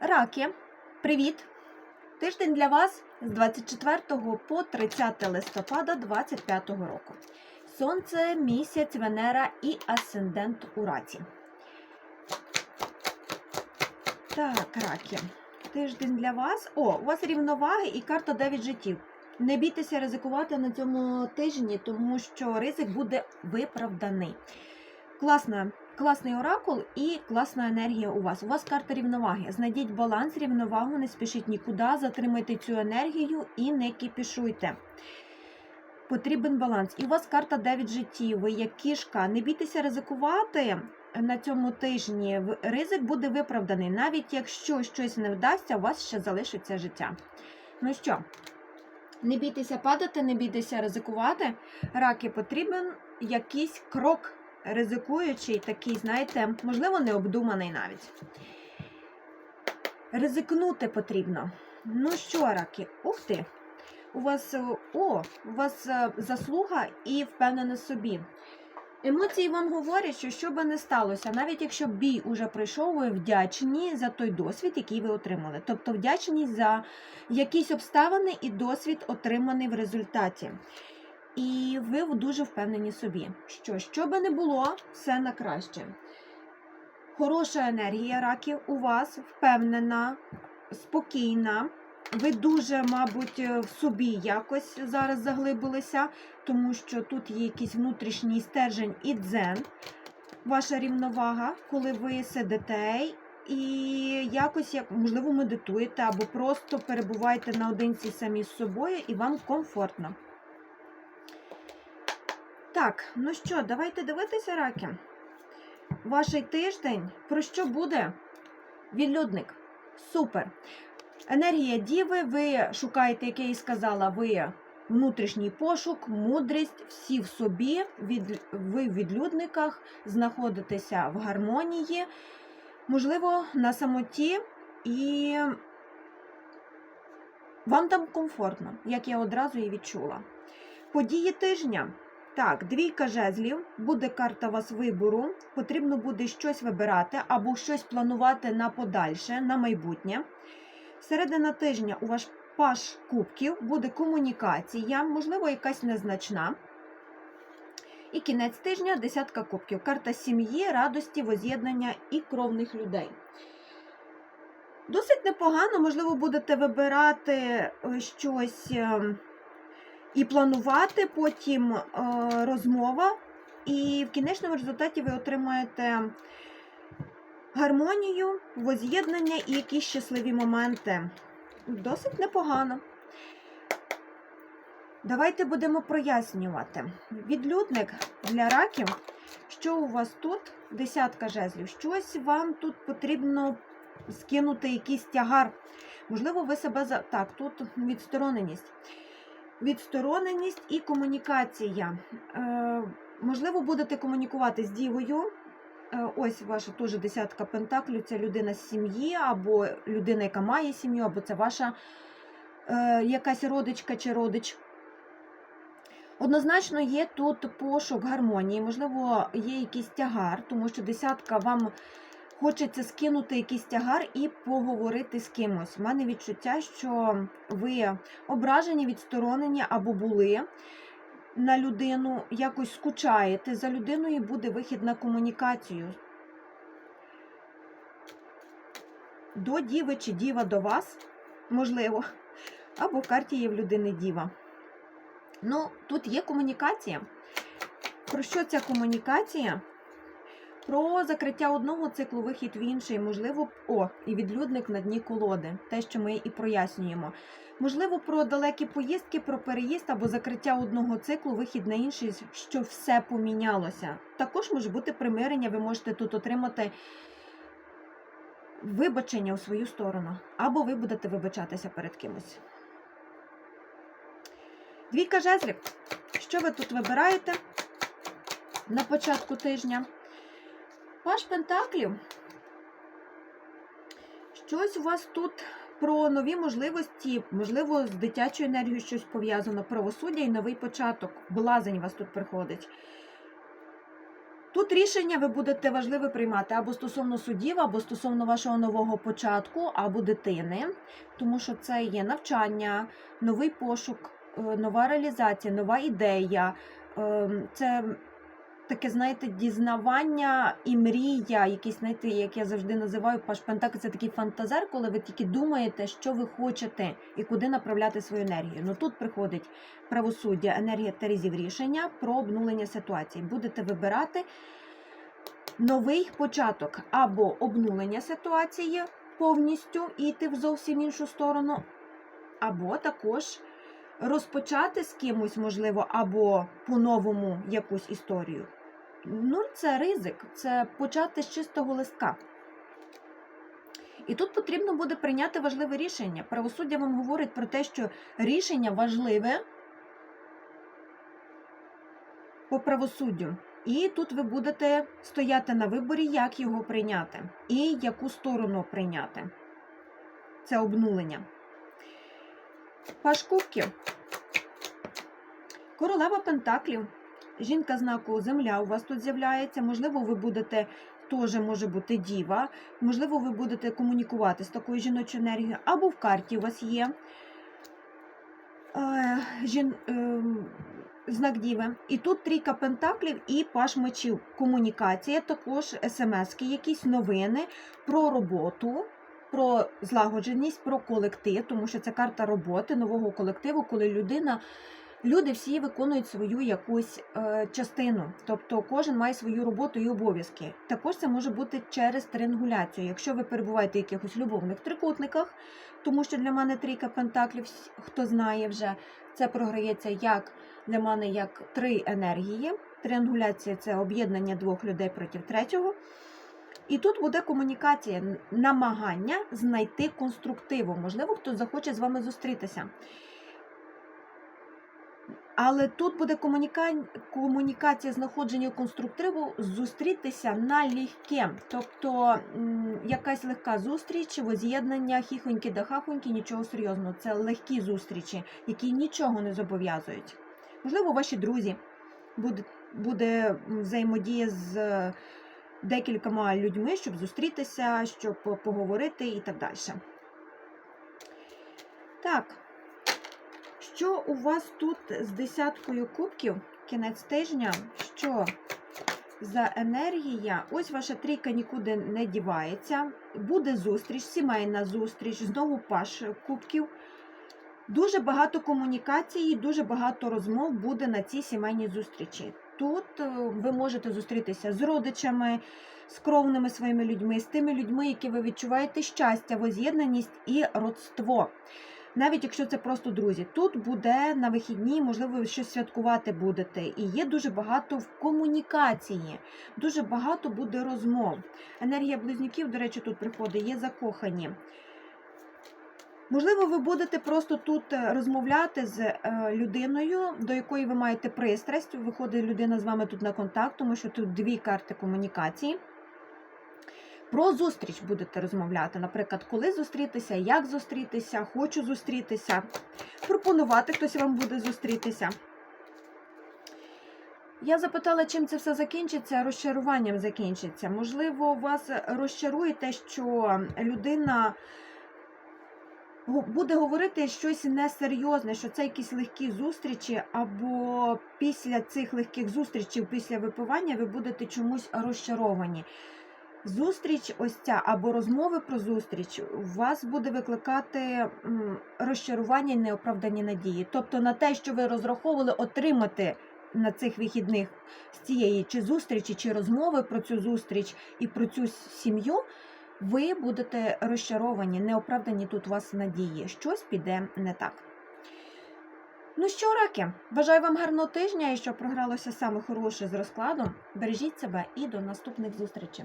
Раки, привіт! Тиждень для вас з 24 по 30 листопада 25 року. Сонце, місяць, Венера і асцендент у раці. Так, раки. Тиждень для вас. О, у вас рівноваги і карта 9 життів. Не бійтеся ризикувати на цьому тижні, тому що ризик буде виправданий. Класна, класний оракул і класна енергія у вас. У вас карта рівноваги. Знайдіть баланс, рівновагу, не спішіть нікуди, затримайте цю енергію і не кіпішуйте. Потрібен баланс. І у вас карта 9 життів, ви як кішка. Не бійтеся ризикувати на цьому тижні. Ризик буде виправданий. Навіть якщо щось не вдасться, у вас ще залишиться життя. Ну що, не бійтеся падати, не бійтеся ризикувати. Раки потрібен якийсь крок ризикуючий, такий, знаєте, можливо, необдуманий навіть. Ризикнути потрібно. Ну що, раки, ух ти! У вас е, о, у вас е, заслуга і впевненість в собі. Емоції вам говорять, що що би не сталося, навіть якщо бій уже пройшов, ви вдячні за той досвід, який ви отримали. Тобто вдячні за якісь обставини і досвід, отриманий в результаті. І ви дуже впевнені собі, що що би не було, все на краще. Хороша енергія раків у вас впевнена, спокійна. Ви дуже, мабуть, в собі якось зараз заглибилися, тому що тут є якийсь внутрішній стержень і дзен, ваша рівновага, коли ви сидите і якось, як можливо, медитуєте або просто перебуваєте наодинці самі з собою і вам комфортно. Так, ну що, давайте дивитися, раки. Ваш тиждень про що буде? Відлюдник. Супер. Енергія діви, ви шукаєте, як я і сказала, ви внутрішній пошук, мудрість, всі в собі, від, ви в відлюдниках, знаходитеся в гармонії, можливо, на самоті, і вам там комфортно, як я одразу і відчула. Події тижня. Так, двійка жезлів, буде карта вас вибору, потрібно буде щось вибирати або щось планувати на подальше, на майбутнє. Середина тижня у ваш паш кубків буде комунікація, можливо, якась незначна. І кінець тижня десятка кубків. Карта сім'ї, радості, воз'єднання і кровних людей. Досить непогано, можливо, будете вибирати е, щось е, і планувати, потім е, розмова, і в кінечному результаті ви отримаєте гармонію, воз'єднання і якісь щасливі моменти. Досить непогано. Давайте будемо прояснювати. Відлюдник для раків, що у вас тут? Десятка жезлів. Щось вам тут потрібно скинути якийсь тягар. Можливо, ви себе за. Так, тут відстороненість. Відстороненість і комунікація. Е, можливо, будете комунікувати з дівою. Е, Ось ваша теж десятка пентаклів. Це людина з сім'ї, або людина, яка має сім'ю, або це ваша е, якась родичка чи родич. Однозначно є тут пошук гармонії, можливо, є якийсь тягар, тому що десятка вам хочеться скинути якийсь тягар і поговорити з кимось. У мене відчуття, що ви ображені, відсторонені або були на людину, якось скучаєте за людиною, буде вихід на комунікацію. До діви чи діва до вас, можливо, або в карті є в людини діва. Ну, тут є комунікація. Про що ця комунікація? Про закриття одного циклу, вихід в інший, можливо, о, і відлюдник на дні колоди, те, що ми і прояснюємо. Можливо, про далекі поїздки, про переїзд або закриття одного циклу, вихід на інший, що все помінялося. Також може бути примирення, ви можете тут отримати вибачення у свою сторону, або ви будете вибачатися перед кимось. Двійка жезлів. Що ви тут вибираєте на початку тижня? Паш Пентаклів. Щось у вас тут про нові можливості, можливо, з дитячою енергією щось пов'язано, правосуддя і новий початок. Блазень у вас тут приходить. Тут рішення ви будете важливе приймати або стосовно судів, або стосовно вашого нового початку, або дитини, тому що це є навчання, новий пошук, е, нова реалізація, нова ідея. Е, Це таке, знаєте, дізнавання і мрія, якісь, знаєте, як я завжди називаю Паш Пентакль, це такий фантазер, коли ви тільки думаєте, що ви хочете і куди направляти свою енергію. Ну тут приходить правосуддя, енергія Терезів рішення про обнулення ситуації. Будете вибирати новий початок або обнулення ситуації повністю і йти в зовсім іншу сторону, або також розпочати з кимось, можливо, або по-новому якусь історію. Ну, це ризик, це почати з чистого листка. І тут потрібно буде прийняти важливе рішення. Правосуддя вам говорить про те, що рішення важливе по правосуддю. І тут ви будете стояти на виборі, як його прийняти і яку сторону прийняти. Це обнулення. Паш кубків. Королева Пентаклів. Жінка знаку Земля у вас тут з'являється. Можливо, ви будете теж може бути діва, можливо, ви будете комунікувати з такою жіночою енергією, або в карті у вас є е, жін, е, знак Діви. І тут трійка пентаклів і паш мечів. Комунікація, також смски, якісь новини про роботу. Про злагодженість, про колектив, тому що це карта роботи нового колективу, коли людина, люди всі виконують свою якусь е, частину, тобто кожен має свою роботу і обов'язки. Також це може бути через триангуляцію. Якщо ви перебуваєте в якихось любовних трикутниках, тому що для мене трійка пентаклів, хто знає вже, це програється як для мене як три енергії. Триангуляція це об'єднання двох людей проти третього. І тут буде комунікація, намагання знайти конструктиву. Можливо, хтось захоче з вами зустрітися. Але тут буде комуніка... комунікація знаходження конструктиву зустрітися налегке. Тобто м, якась легка зустріч, воз'єднання, хіхоньки да хахоньки, нічого серйозного. Це легкі зустрічі, які нічого не зобов'язують. Можливо, ваші друзі буде, буде взаємодія з декількома людьми, щоб зустрітися, щоб поговорити і так далі. Так, що у вас тут з десяткою кубків, кінець тижня? Що за енергія? Ось ваша трійка нікуди не дівається. Буде зустріч, сімейна зустріч, знову паш кубків. Дуже багато комунікації, дуже багато розмов буде на цій сімейній зустрічі. Тут е, ви можете зустрітися з родичами, з кровними своїми людьми, з тими людьми, які ви відчуваєте щастя, воз'єднаність і родство. Навіть якщо це просто друзі, тут буде на вихідні, можливо, ви щось святкувати будете. І є дуже багато в комунікації, дуже багато буде розмов. Енергія близнюків, до речі, тут приходить, є закохані. Можливо, ви будете просто тут е, розмовляти з е, людиною, до якої ви маєте пристрасть. Виходить людина з вами тут на контакт, тому що тут дві карти комунікації. Про зустріч будете розмовляти. Наприклад, коли зустрітися, як зустрітися, хочу зустрітися. Пропонувати хтось вам буде зустрітися. Я запитала, чим це все закінчиться, розчаруванням закінчиться. Можливо, вас розчарує те, що людина буде говорити щось несерйозне, що це якісь легкі зустрічі, або після цих легких зустрічей, після випивання, ви будете чомусь розчаровані. Зустріч, ось ця або розмови про зустріч у вас буде викликати розчарування і неоправдані надії. Тобто на те, що ви розраховували отримати на цих вихідних з цієї чи зустрічі, чи розмови про цю зустріч і про цю сім'ю, ви будете розчаровані, неоправдані тут у вас надії. Щось піде не так. Ну що, раки, бажаю вам гарного тижня і щоб програлося саме хороше з розкладом. Бережіть себе і до наступних зустрічей.